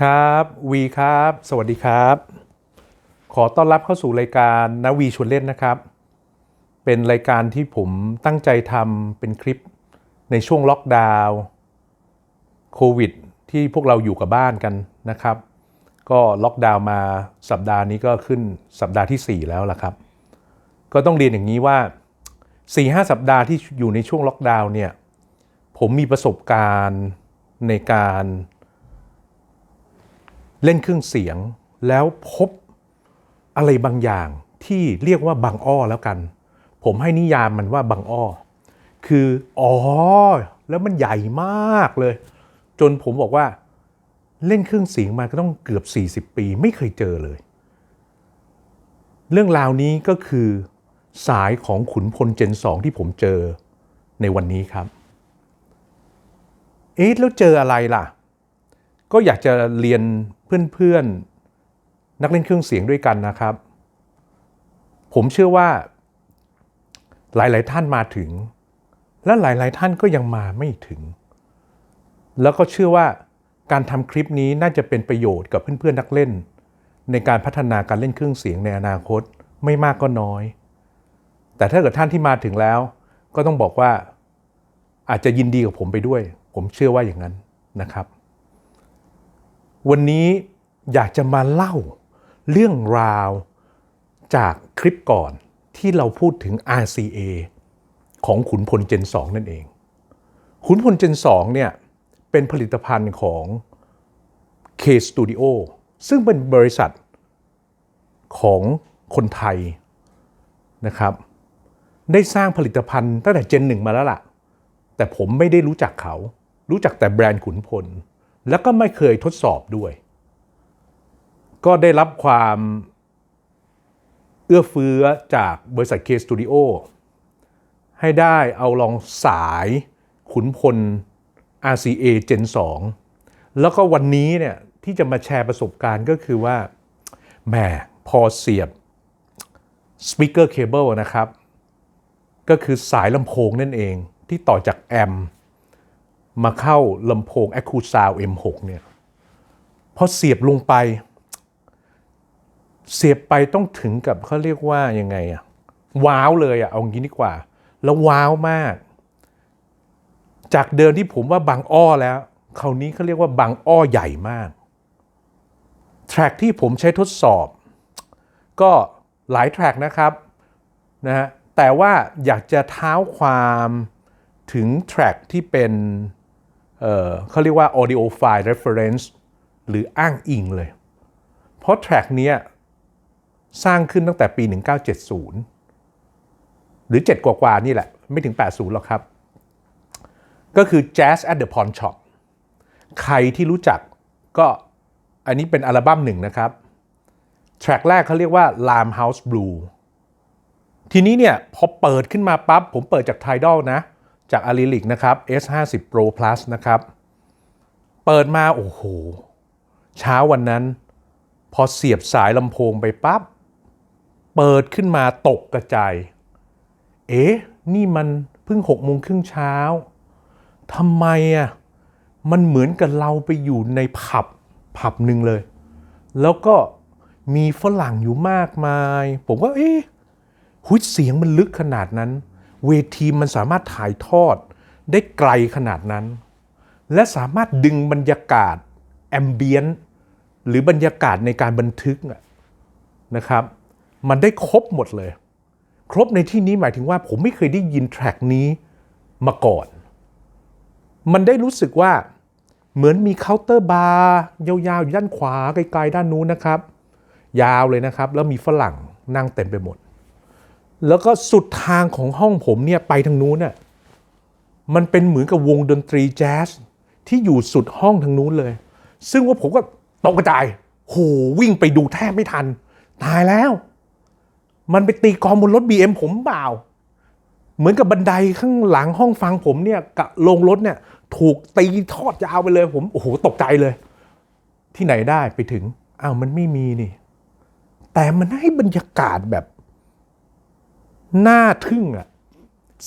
ครับวีครับ สวัสดีครับ ขอต้อนรับเข้าสู่รายการนาวีชวนเล่นนะครับ เป็นรายการที่ผมตั้งใจทำเป็นคลิปในช่วงล็อกดาวน์โควิด ที่พวกเราอยู่กับบ้านกันนะครับ ก็ล็อกดาวน์มาสัปดาห์นี้ก็ขึ้นสัปดาห์ที่ 4 แล้วล่ะครับ ก็ต้องเรียนอย่างนี้ว่า 4-5 สัปดาห์ที่อยู่ในช่วงล็อกดาวน์เนี่ยผมมีประสบการณ์ในการ เล่นเครื่องเสียงแล้วพบอะไรบางอย่างที่เรียกว่าบางอ้อแล้วกัน ผมให้นิยามมันว่าบางอ้อ คืออ๋อแล้วมันใหญ่มากเลย จนผมบอกว่าเล่นเครื่องเสียงมาก็ต้องเกือบ 40 ปีไม่เคยเจอเลย เรื่องราวนี้ก็คือสายของขุนพลเจนสองที่ผมเจอในวันนี้ครับ เอ๊ะแล้วเจออะไรล่ะ ก็อยากจะเรียนเพื่อนๆ นักเล่นเครื่องเสียงด้วยกันนะครับ ผมเชื่อว่าหลายๆท่านมาถึง และหลายๆท่านก็ยังมาไม่ถึง แล้วก็เชื่อว่าการทำคลิปนี้น่าจะเป็นประโยชน์กับเพื่อนๆนักเล่น ในการพัฒนาการเล่นเครื่องเสียงในอนาคตไม่มากก็น้อย แต่ถ้าเกิดท่านที่มาถึงแล้ว ก็ต้องบอกว่าอาจจะยินดีกับผมไปด้วย ผมเชื่อว่าอย่างนั้นนะครับ วันนี้อยากจะมาเล่าเรื่องราวจากคลิปก่อนที่เราพูดถึง RCA ของขุนพลเจน 2 นั่นเอง ขุนพลเจน 2 เนี่ยเป็นผลิตภัณฑ์ของ K Studio ซึ่งเป็นบริษัทของคนไทยนะครับ ได้สร้างผลิตภัณฑ์ตั้งแต่เจนหนึ่งมาแล้วล่ะ แต่ผมไม่ได้รู้จักเขา รู้จักแต่แบรนด์ขุนพล แล้วก็ไม่เคยทดสอบด้วย ก็ได้รับความเอื้อเฟื้อจากบริษัท K Studio ให้ได้เอาลองสายขุนพล RCA Gen 2 แล้วก็วันนี้เนี่ยที่จะมาแชร์ประสบการณ์ก็คือว่าแหมพอเสียบ Speaker Cable นะครับ ก็คือสายลำโพงนั่นเองที่ต่อจากแอมป์ มาเข้าลำโพง a c u s o u M6 เนี่ยพอเสียบลงไป เสียบไปต้องถึงกับเขาเรียกว่ายังไงอะว้าวเลยอะเอางี้ดีกว่า แล้วว้าวมาก จากเดิมที่ผมว่าบางอ้อแล้ว คราวนี้เขาเรียกว่าบางอ้อใหญ่มากแทร็กที่ผมใช้ทดสอบ ก็หลายแทร็กนะครับนะฮะแต่ว่าอยากจะเท้าความถึงแทร็กที่เป็น เขาเรียกว่า audio file reference หรืออ้างอิงเลย เพราะแทร็กนี้สร้างขึ้นตั้งแต่ปี 1970 หรือ 7 กว่าๆนี่แหละ ไม่ถึง 80 หรอกครับ ก็คือ Jazz at the Pawn Shop ใครที่รู้จักก็อันนี้เป็นอัลบั้มหนึ่งนะครับ แทร็กแรกเขาเรียกว่า Lime House Blue ทีนี้เนี่ยพอเปิดขึ้นมาปั๊บผมเปิดจาก Tidal นะ จาก a l i l i c นะครับ S50 Pro Plus นะครับ เปิดมาโอ้โห เช้าวันนั้น พอเสียบสายลำโพงไปปั๊บ เปิดขึ้นมาตกกระจาย เอ๊ะ นี่มันเพิ่งหกโมงครึ่งเช้าทำไมอะ มันเหมือนกับเราไปอยู่ในผับผับหนึ่งเลย แล้วก็มีฝรั่งอยู่มากมาย ผมก็เอ๊ะหุยเสียงมันลึกขนาดนั้น เวทีมันสามารถถ่ายทอดได้ไกลขนาดนั้น และสามารถดึงบรรยากาศแอมเบียนหรือบรรยากาศในการบันทึกนะครับ มันได้ครบหมดเลย ครบในที่นี้หมายถึงว่าผมไม่เคยได้ยินแทร็กนี้มาก่อน มันได้รู้สึกว่าเหมือนมีเคาน์เตอร์บาร์ยาวๆอยู่ด้านขวาไกลๆด้านนู้นนะครับ ยาวเลยนะครับ แล้วมีฝรั่งนั่งเต็มไปหมด แล้วก็สุดทางของห้องผมเนี่ยไปทางนู้นน่ะมันเป็นเหมือนกับวงดนตรีแจ๊สที่อยู่สุดห้องทางนู้นเลย ซึ่งว่าผมก็ตกกระจายโหวิ่งไปดูแทบไม่ทัน ตายแล้ว มันไปตีกองบนรถ BM ผมเปล่า เหมือนกับบันไดข้างหลังห้องฟังผมเนี่ยกับลงรถเนี่ย ถูกตีทอดยาวไปเลย ผมโอ้โหตกใจเลย ที่ไหนได้ไปถึงอ้าวมันไม่มีนี่ แต่มันให้บรรยากาศแบบ น่าทึ่งอะ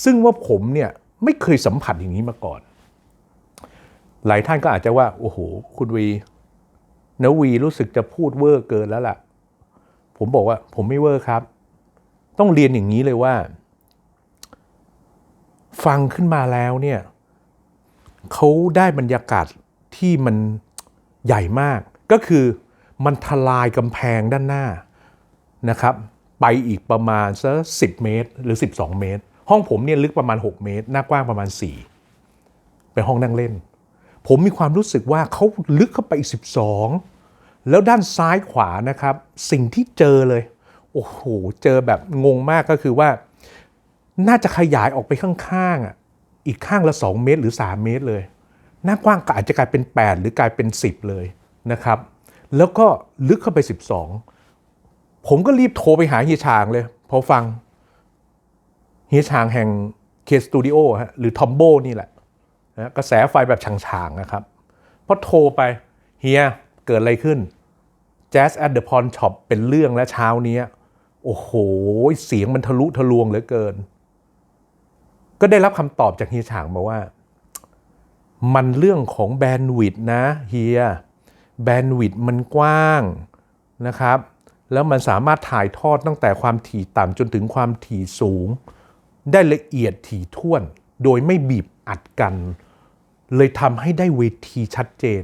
ซึ่งว่าผมเนี่ยไม่เคยสัมผัสอย่างนี้มาก่อน หลายท่านก็อาจจะว่า โอ้โห คุณวีนวีรู้สึกจะพูดเวอร์เกินแล้วล่ะ ผมบอกว่าผมไม่เวอร์ครับ ต้องเรียนอย่างนี้เลยว่า ฟังขึ้นมาแล้วเนี่ยเขาได้บรรยากาศที่มันใหญ่มาก ก็คือมันทลายกำแพงด้านหน้านะครับ ไปอีกประมาณสักสิเมตร หรือ 12 เมตร ห้องผมเนี่ยลึกประมาณ 6 เมตร หน้ากว้างประมาณ 4 เป็นห้องนั่งเล่น ผมมีความรู้สึกว่าเขาลึกเข้าไปอีก 12 แล้วด้านซ้ายขวานะครับ สิ่งที่เจอเลย โอ้โห เจอแบบงงมากก็คือว่า น่าจะขยายออกไปข้างๆอะอีกข้างละ 2 เมตรหรือ 3 เมตรเลย หน้ากว้างก็อาจจะกลายเป็น 8 หรือกลายเป็น 10 เลยนะครับ แล้วก็ลึกเข้าไป 12 ผมก็รีบโทรไปหาเฮียชางเลยพอฟังเฮียชางแห่งเคสตูดิโอฮะหรือทอมโบนี่แหละนะกระแสไฟแบบฉางๆนะครับพอโทรไปเฮียเกิดอะไรขึ้น Jazz at the Pawn Shop เป็นเรื่องและเช้านี้ โอ้โห เสียงมันทะลุทะลวงเหลือเกิน ก็ได้รับคำตอบจากเฮียฉางมาว่า มันเรื่องของแบนด์วิดนะเฮีย แบนด์วิดมันกว้างนะครับ แล้วมันสามารถถ่ายทอดตั้งแต่ความถี่ต่ำจนถึงความถี่สูง ได้ละเอียดถี่ถ้วน โดยไม่บีบอัดกัน เลยทำให้ได้เวทีชัดเจน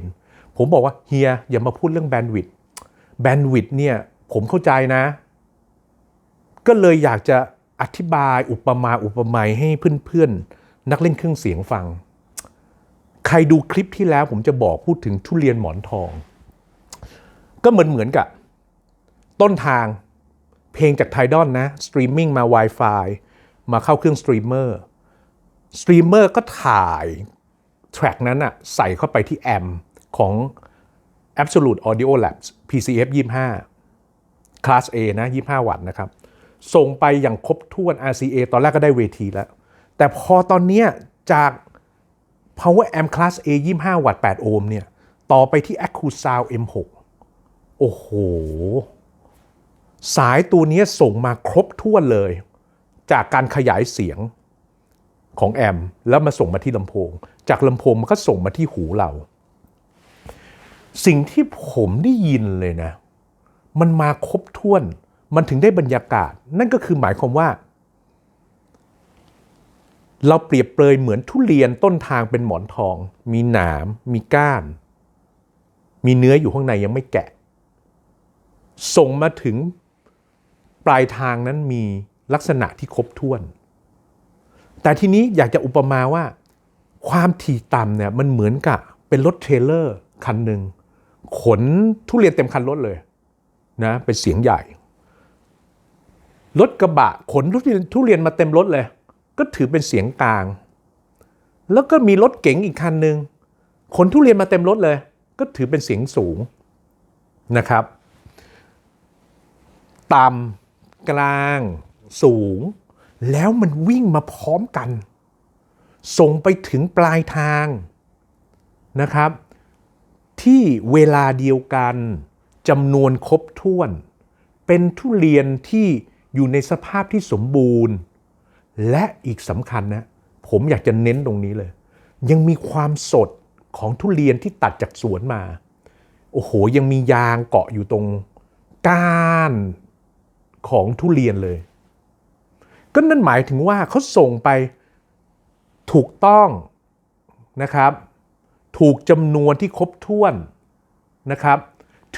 ผมบอกว่าเฮียอย่ามาพูดเรื่องแบนด์วิดต์แบนด์วิดต์เนี่ยผมเข้าใจนะ ก็เลยอยากจะอธิบายอุปมาอุปไมยให้เพื่อนๆ นักเล่นเครื่องเสียงฟัง ใครดูคลิปที่แล้วผมจะบอกพูดถึงทุเรียนหมอนทอง ก็เหมือนเหมือนกับ ต้นทางเพลงจากไทดอนนะสตรีมมิ่งมา Wi-Fi มาเข้าเครื่องสตรีมเมอร์สตรีมเมอร์ก็ถ่ายแทร็กนั้นอะใส่เข้าไปที่แอมของ Absolute Audio Labs PCF 25คลาส A นะ 25 วัตต์นะครับ ส่งไปอย่างครบถ้วน RCA ตอนแรกก็ได้เวทีแล้ว แต่พอตอนเนี้ยจาก Power Amp Class A 25 วัตต์ 8 โอห์มเนี่ย ต่อไปที่ Acousound M6 โอ้โห สายตัวนี้ส่งมาครบถ้วนเลย จากการขยายเสียงของแอม แล้วมาส่งมาที่ลำโพง จากลำโพงมันก็ส่งมาที่หูเรา สิ่งที่ผมได้ยินเลยนะ มันมาครบถ้วน มันถึงได้บรรยากาศ นั่นก็คือหมายความว่า เราเปรียบเปรยเหมือนทุเรียนต้นทางเป็นหมอนทอง มีหนาม มีก้าน มีเนื้ออยู่ข้างในยังไม่แกะ ส่งมาถึง ปลายทางนั้นมีลักษณะที่ครบถ้วน แต่ทีนี้อยากจะอุปมาว่า ความถี่ต่ำเนี่ยมันเหมือนกับเป็นรถเทรลเลอร์คันหนึ่งขนทุเรียนเต็มคันรถเลยนะเป็นเสียงใหญ่ รถกระบะขนทุเรียนทุเรียนมาเต็มรถเลย ก็ถือเป็นเสียงกลาง แล้วก็มีรถเก๋งอีกคันหนึ่งขนทุเรียนมาเต็มรถเลย ก็ถือเป็นเสียงสูงนะครับ ต่ำ กลางสูง แล้วมันวิ่งมาพร้อมกัน ส่งไปถึงปลายทางนะครับ ที่เวลาเดียวกันจำนวนครบถ้วน เป็นทุเรียนที่อยู่ในสภาพที่สมบูรณ์ และอีกสำคัญนะผมอยากจะเน้นตรงนี้เลย ยังมีความสดของทุเรียนที่ตัดจากสวนมา โอ้โห ยังมียางเกาะอยู่ตรงก้าน ของทุเรียนเลย ก็นั่นหมายถึงว่าเขาส่งไปถูกต้องนะครับ ถูกจำนวนที่ครบถ้วนนะครับ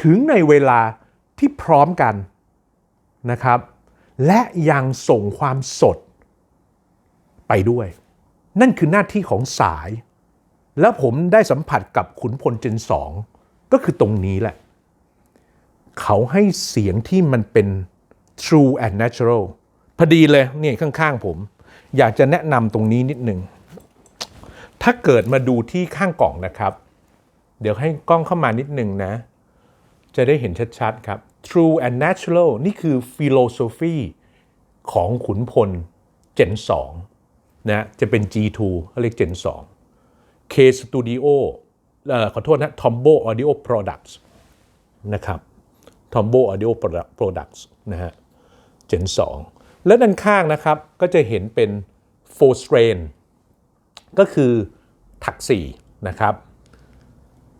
ถึงในเวลาที่พร้อมกันนะครับ และยังส่งความสดไปด้วย นั่นคือหน้าที่ของสาย แล้วผมได้สัมผัสกับขุนพลเจนสองก็คือตรงนี้แหละ เขาให้เสียงที่มันเป็น true and natural พอดีเลยนี่ข้างๆผม อยากจะแนะนำตรงนี้นิดหนึ่ง ถ้าเกิดมาดูที่ข้างกล่องนะครับ เดี๋ยวให้กล้องเข้ามานิดหนึ่งนะ จะได้เห็นชัดๆครับ True and Natural นี่คือ philosophy ของขุนพล Gen 2นะจะเป็น G2 เขาเรียก Gen 2 K Studio เอ่อขอโทษนะ Tombo Audio Products นะครับ Tombo Audio Products นะฮะ Gen 2 และด้านข้างนะครับก็จะเห็นเป็น4 strain ก็คือถัก4นะครับ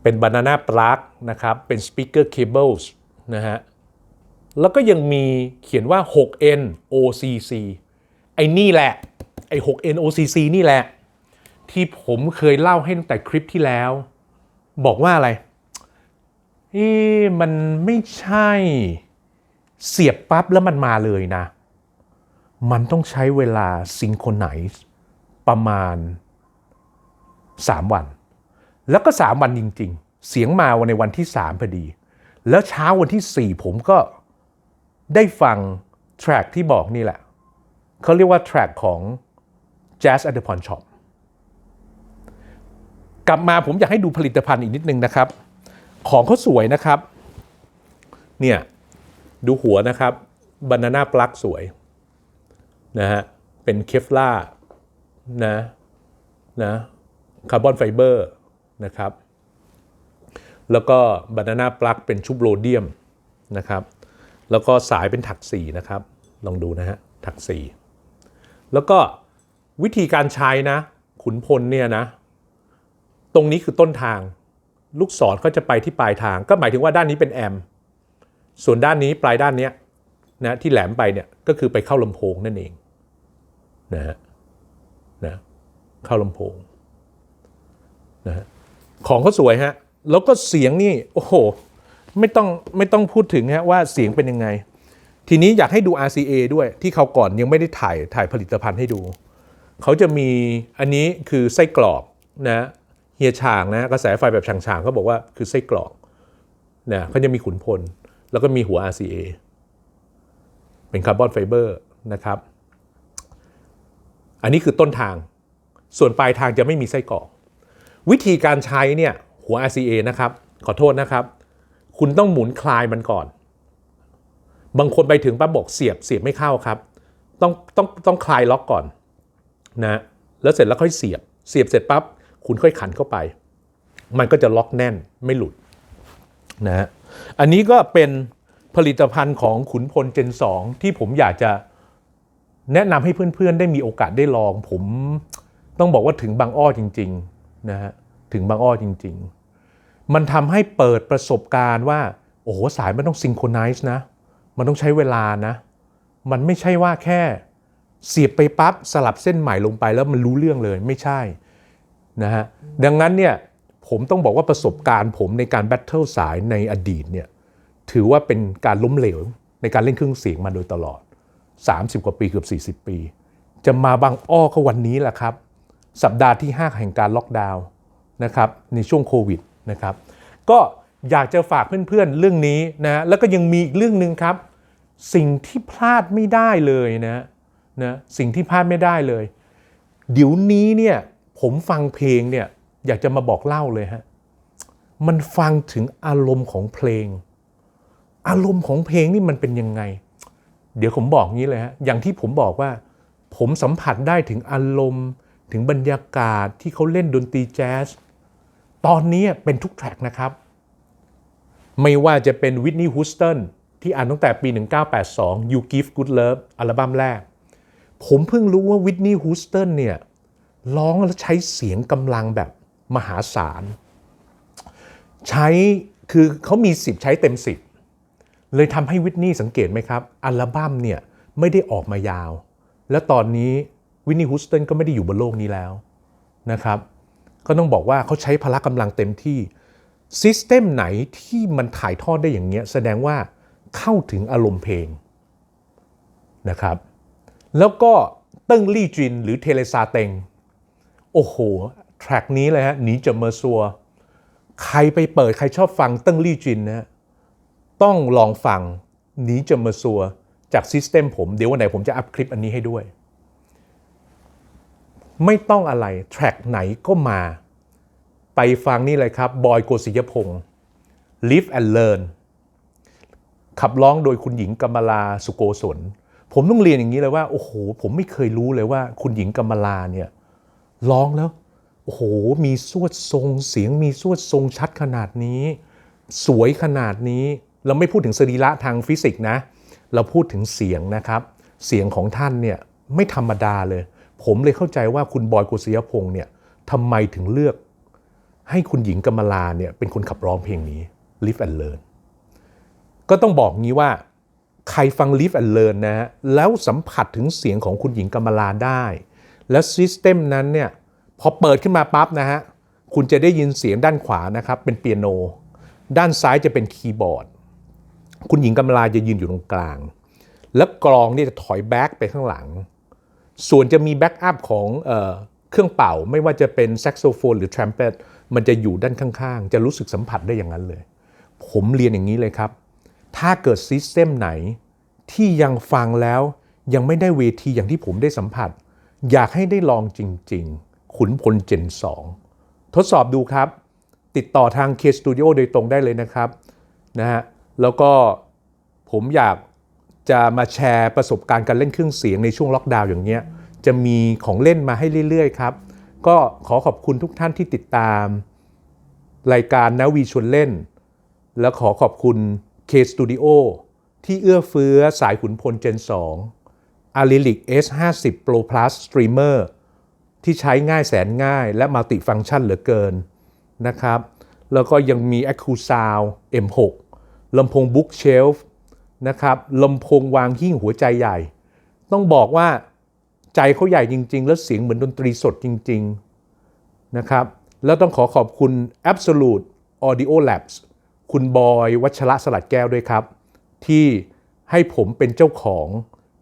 เป็น Banana Plug นะครับ เป็น Speaker Cables นะฮะ แล้วก็ยังมีเขียนว่า 6N OCC ไอ้นี่แหละ ไอ้ 6N OCC นี่แหละ ที่ผมเคยเล่าให้ตั้งแต่คลิปที่แล้ว บอกว่าอะไรเอ๊มันไม่ใช่ เสียบปั๊บแล้วมันมาเลยนะ มันต้องใช้เวลาซิงโครไนซ์ประมาณ 3 วัน แล้วก็ 3 วันจริง ๆ เสียงมาวันในวันที่ 3 พอดี แล้วเช้าวันที่ 4 ผมก็ได้ฟังแทร็กที่บอกนี่แหละ เขาเรียกว่าแทร็กของ Jazz at the Pawn Shop กลับมาผมอยากให้ดูผลิตภัณฑ์อีกนิดนึงนะครับ ของเขาสวยนะครับ เนี่ย ดูหัวนะครับบานาน่าปลั๊กสวยนะฮะเป็นเคฟล่านะนะคาร์บอนไฟเบอร์นะครับ แล้วก็บานาน่าปลั๊กเป็นชุบโรเดียมนะครับ แล้วก็สายเป็นถักสีนะครับ ลองดูนะฮะถักสีแล้วก็วิธีการใช้นะ ขุนพลเนี่ยนะ ตรงนี้คือต้นทาง ลูกศรก็จะไปที่ปลายทาง ก็หมายถึงว่าด้านนี้เป็นแอมป ส่วนด้านนี้ปลายด้านนี้นะที่แหลมไปเนี่ยก็คือไปเข้าลำโพงนั่นเองนะฮะนะเข้าลำโพงนะฮะของเขาสวยฮะแล้วก็เสียงนี่โอ้โหไม่ต้องไม่ต้องพูดถึงฮะว่าเสียงเป็นยังไง ทีนี้อยากให้ดู RCA ด้วยที่เขาก่อนยังไม่ได้ถ่ายถ่ายผลิตภัณฑ์ให้ดู เขาจะมีอันนี้คือไส้กรอกนะเฮียช่างนะกระแสไฟแบบช่างๆเขาบอกว่าคือไส้กรอกนะเขาจะมีขุนพล แล้วก็มีหัว RCA เป็นคาร์บอนไฟเบอร์นะครับ อันนี้คือต้นทาง ส่วนปลายทางจะไม่มีไส้กรอก วิธีการใช้เนี่ยหัว RCA นะครับ ขอโทษนะครับ คุณต้องหมุนคลายมันก่อน บางคนไปถึงปั๊บบอกเสียบเสียบไม่เข้าครับ ต้องต้องต้องคลายล็อกก่อนนะแล้วเสร็จแล้วค่อยเสียบ เสียบเสร็จปั๊บคุณค่อยขันเข้าไป มันก็จะล็อกแน่นไม่หลุดนะฮะ อันนี้ก็เป็นผลิตภัณฑ์ของขุนพลเจน 2 ที่ผมอยากจะแนะนำให้เพื่อนๆ ได้มีโอกาสได้ลอง ผมต้องบอกว่าถึงบางอ้อจริงๆนะฮะถึงบางอ้อจริง ๆ มันทำให้เปิดประสบการณ์ว่า โอ้โห สายมันต้องซิงโครไนซ์นะ มันต้องใช้เวลานะ มันไม่ใช่ว่าแค่เสียบไปปั๊บสลับเส้นใหม่ลงไปแล้วมันรู้เรื่องเลยไม่ใช่นะฮะดังนั้นเนี่ย ผมต้องบอกว่าประสบการณ์ผมในการแบทเทิลสายในอดีตเนี่ยถือว่าเป็นการล้มเหลวในการเล่นเครื่องเสียงมาโดยตลอด 30 กว่าปีเกือบ 40 ปี จะมาบางอ้อก็วันนี้แหละครับ สัปดาห์ที่ 5 แห่งการล็อกดาวน์นะครับในช่วงโควิดนะครับก็อยากจะฝากเพื่อนๆเรื่องนี้นะแล้วก็ยังมีอีกเรื่องหนึ่งครับ สิ่งที่พลาดไม่ได้เลยนะนะสิ่งที่พลาดไม่ได้เลย เดี๋ยวนี้เนี่ยผมฟังเพลงเนี่ย อยากจะมาบอกเล่าเลยฮะ มันฟังถึงอารมณ์ของเพลง อารมณ์ของเพลงนี่มันเป็นยังไง เดี๋ยวผมบอกงี้เลยฮะ อย่างที่ผมบอกว่า ผมสัมผัสได้ถึงอารมณ์ ถึงบรรยากาศที่เขาเล่นดนตรีแจ๊ส ตอนนี้เป็นทุกแทร็กนะครับ ไม่ว่าจะเป็นวิทนีย์ฮูสตันที่อ่านตั้งแต่ปี 1982 You Give Good Love อัลบั้มแรก ผมเพิ่งรู้ว่าวิทนีย์ฮูสตันเนี่ยร้องแล้วใช้เสียงกำลังแบบ มหาศาล ใช้คือเขามี 10 ใช้เต็ม 10 เลยทำให้วิทนีย์สังเกตไหมครับ อัลบั้มเนี่ยไม่ได้ออกมายาว แล้วตอนนี้วิทนีย์ฮูสตันก็ไม่ได้อยู่บนโลกนี้แล้วนะครับก็ต้องบอกว่าเขาใช้พละกำลังเต็มที่ซิสเต็มไหนที่มันถ่ายทอดได้อย่างเงี้ยแสดงว่าเข้าถึงอารมณ์เพลงนะครับ แล้วก็เติ้งลี่จินหรือเทเลซาเตงโอ้โห แทร็กนี้เลยฮะหนีจะเมอร์ซัว ใครไปเปิดใครชอบฟังติ้งลี่จินนะฮะต้องลองฟังหนีจะเมอร์ซัวจากซิสเต็มผม เดี๋ยววันไหนผมจะอัพคลิปอันนี้ให้ด้วย ไม่ต้องอะไรแทร็กไหนก็มา ไปฟังนี่เลยครับ บอยโกศิยพงศ์ Live and Learn ขับร้องโดยคุณหญิงกำมลาสุโกศลผมต้องเรียนอย่างนี้เลยว่า โอ้โห ผมไม่เคยรู้เลยว่า คุณหญิงกำมลาเนี่ยร้องแล้ว โอ้โหมีสวดทรงเสียงมีสวดทรงชัดขนาดนี้ สวยขนาดนี้ เราไม่พูดถึงสรีระทางฟิสิกส์นะ เราพูดถึงเสียงนะครับ เสียงของท่านเนี่ยไม่ธรรมดาเลย ผมเลยเข้าใจว่าคุณบอยกุศยพงศ์เนี่ยทำไมถึงเลือก ให้คุณหญิงกมลาเนี่ยเป็นคนขับร้องเพลงนี้ Live and Learn ก็ต้องบอกงี้ว่า ใครฟัง Live and Learn นะฮะแล้วสัมผัสถึงเสียงของคุณหญิงกมลาได้ แล้วซิสเต็มนั้นเนี่ย พอเปิดขึ้นมาปั๊บนะฮะคุณจะได้ยินเสียงด้านขวานะครับเป็นเปียโน ด้านซ้ายจะเป็นคีย์บอร์ด คุณหญิงกำมลาจะยืนอยู่ตรงกลาง แล้วกลองเนี่ยจะถอยแบ็กไปข้างหลัง ส่วนจะมีแบ็กอัพของเออเครื่องเป่าไม่ว่าจะเป็นแซกโซโฟนหรือทรัมเป็ตมันจะอยู่ด้านข้างๆ จะรู้สึกสัมผัสได้อย่างนั้นเลย ผมเรียนอย่างนี้เลยครับ ถ้าเกิดซิสเต็มไหนที่ยังฟังแล้วยังไม่ได้เวทีอย่างที่ผมได้สัมผัส อยากให้ได้ลองจริง ๆ ขุนพลเจน 2 ทดสอบดูครับ ติดต่อทาง K Studio โดยตรงได้เลยนะครับนะฮะแล้วก็ผมอยากจะมาแชร์ประสบการณ์การเล่นเครื่องเสียงในช่วงล็อกดาวน์อย่างเงี้ยจะมีของเล่นมาให้เรื่อย ๆ ครับ ก็ขอขอบคุณทุกท่านที่ติดตาม รายการนาวีชวนเล่น และขอขอบคุณ K Studio ที่เอื้อเฟื้อสายขุนพล Gen 2 a l i l i c S50 Pro Plus Streamer ที่ใช้ง่ายแสนง่ายและมัลติฟังก์ชันเหลือเกินนะครับ แล้วก็ยังมี a c u Sound M6 ลำโพง Bookshelf นะครับลำโพงวางหิ้งหัวใจใหญ่ ต้องบอกว่าใจเขาใหญ่จริง ๆ แล้วเสียงเหมือนดนตรีสดจริง ๆ นะครับ แล้วต้องขอขอบคุณ Absolute Audio Labs คุณบอย วัชระสลัดแก้วด้วยครับ ที่ให้ผมเป็นเจ้าของ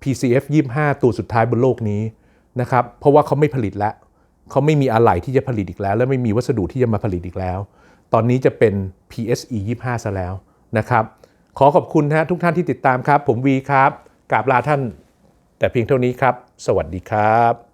PCF 25 ตัวสุดท้ายบนโลกนี้ นะครับเพราะว่าเขาไม่ผลิตแล้วเขาไม่มีอะไหล่ที่จะผลิตอีกแล้ว และไม่มีวัสดุที่จะมาผลิตอีกแล้ว ตอนนี้จะเป็น PSE 25 ซะแล้วนะครับ ขอขอบคุณนะทุกท่านที่ติดตามครับ ผมวีครับกราบลาท่าน แต่เพียงเท่านี้ครับ สวัสดีครับ